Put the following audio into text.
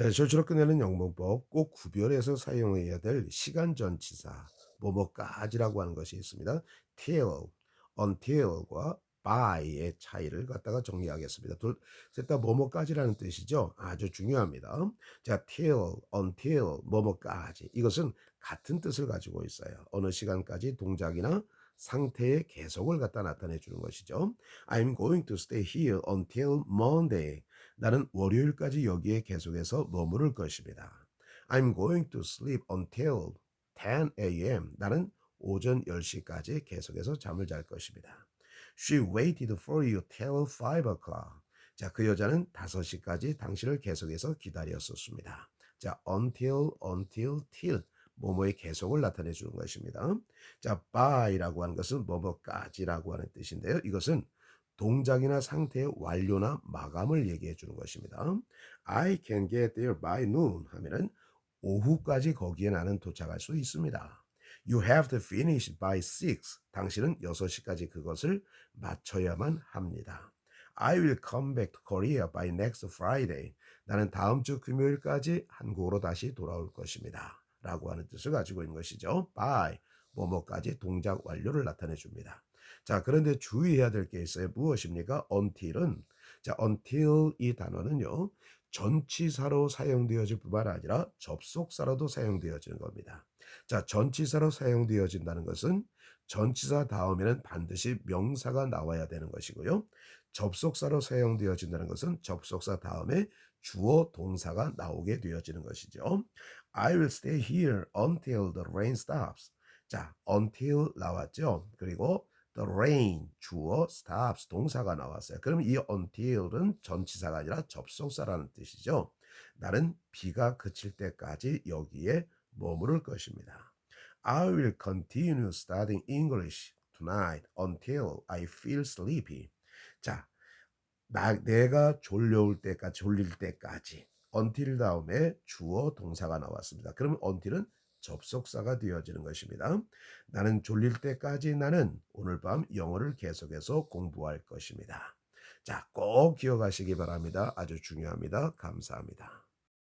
예, 절주로 끝내는 영문법 꼭 구별해서 사용해야 될 시간 전치사 뭐뭐까지라고 하는 것이 있습니다. till, until과 by의 차이를 갖다가 정리하겠습니다. 둘, 셋다 뭐뭐까지라는 뜻이죠. 아주 중요합니다. 자, till, until, 뭐뭐까지 이것은 같은 뜻을 가지고 있어요. 어느 시간까지 동작이나 상태의 계속을 갖다 나타내 주는 것이죠. I'm going to stay here until Monday. 나는 월요일까지 여기에 계속해서 머무를 것입니다. I'm going to sleep until 10 a.m. 나는 오전 10시까지 계속해서 잠을 잘 것입니다. She waited for you till 5 o'clock. 자, 그 여자는 5시까지 당신을 계속해서 기다렸었습니다. 자, until, until, till. 뭐뭐의 계속을 나타내 주는 것입니다. 자, by라고 하는 것은 뭐뭐까지라고 하는 뜻인데요. 이것은 동작이나 상태의 완료나 마감을 얘기해 주는 것입니다. I can get there by noon 하면은 오후까지 거기에 나는 도착할 수 있습니다. You have to finish by 6. 당신은 6시까지 그것을 마쳐야만 합니다. I will come back to Korea by next Friday. 나는 다음 주 금요일까지 한국으로 다시 돌아올 것입니다. 라고 하는 뜻을 가지고 있는 것이죠. by 뭐뭐까지 동작 완료를 나타내 줍니다. 자, 그런데 주의해야 될 게 있어요. 무엇입니까? until은 자, until 이 단어는요. 전치사로 사용되어질 뿐만 아니라 접속사로도 사용되어지는 겁니다. 자, 전치사로 사용되어진다는 것은 전치사 다음에는 반드시 명사가 나와야 되는 것이고요. 접속사로 사용되어진다는 것은 접속사 다음에 주어 동사가 나오게 되어지는 것이죠. I will stay here until the rain stops. 자, until 나왔죠. 그리고 the rain 주어 stops 동사가 나왔어요. 그럼 이 until은 전치사가 아니라 접속사라는 뜻이죠. 나는 비가 그칠 때까지 여기에 머무를 것입니다. I will continue studying English tonight until I feel sleepy. 자, 나, 내가 졸려올 때까지 졸릴 때까지 until 다음에 주어 동사가 나왔습니다. 그러면 until은 접속사가 되어지는 것입니다. 나는 졸릴 때까지 나는 오늘 밤 영어를 계속해서 공부할 것입니다. 자, 꼭 기억하시기 바랍니다. 아주 중요합니다. 감사합니다.